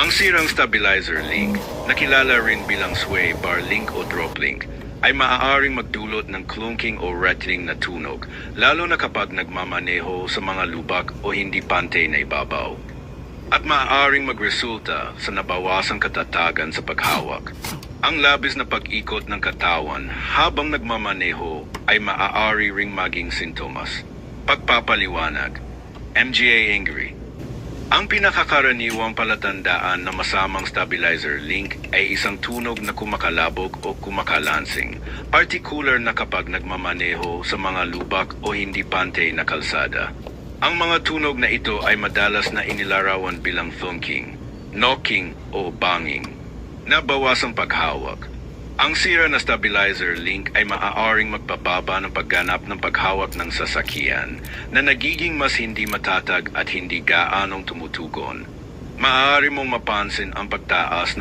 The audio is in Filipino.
Ang sirang stabilizer link, nakilala rin bilang sway bar link o drop link, ay maaaring magdulot ng clunking o rattling na tunog, lalo na kapag nagmamaneho sa mga lubak o hindi pantay na ibabaw. At maaaring magresulta sa nabawasang katatagan sa paghawak. Ang labis na pag-ikot ng katawan habang nagmamaneho ay maaari ring maging sintomas. Pagpapaliwanag, MGA Angry, ang pinakakaraniwang palatandaan na masamang stabilizer link ay isang tunog na kumakalabog o kumakalansing, particular na kapag nagmamaneho sa mga lubak o hindi pantay na kalsada. Ang mga tunog na ito ay madalas na inilarawan bilang thunking, knocking o banging, na bawasang paghawak. Ang sira na stabilizer link ay maaaring magpababa ng pagganap ng paghawak ng sasakyan na nagiging mas hindi matatag at hindi gaanong tumutugon. Maaari mong mapansin ang pagtaas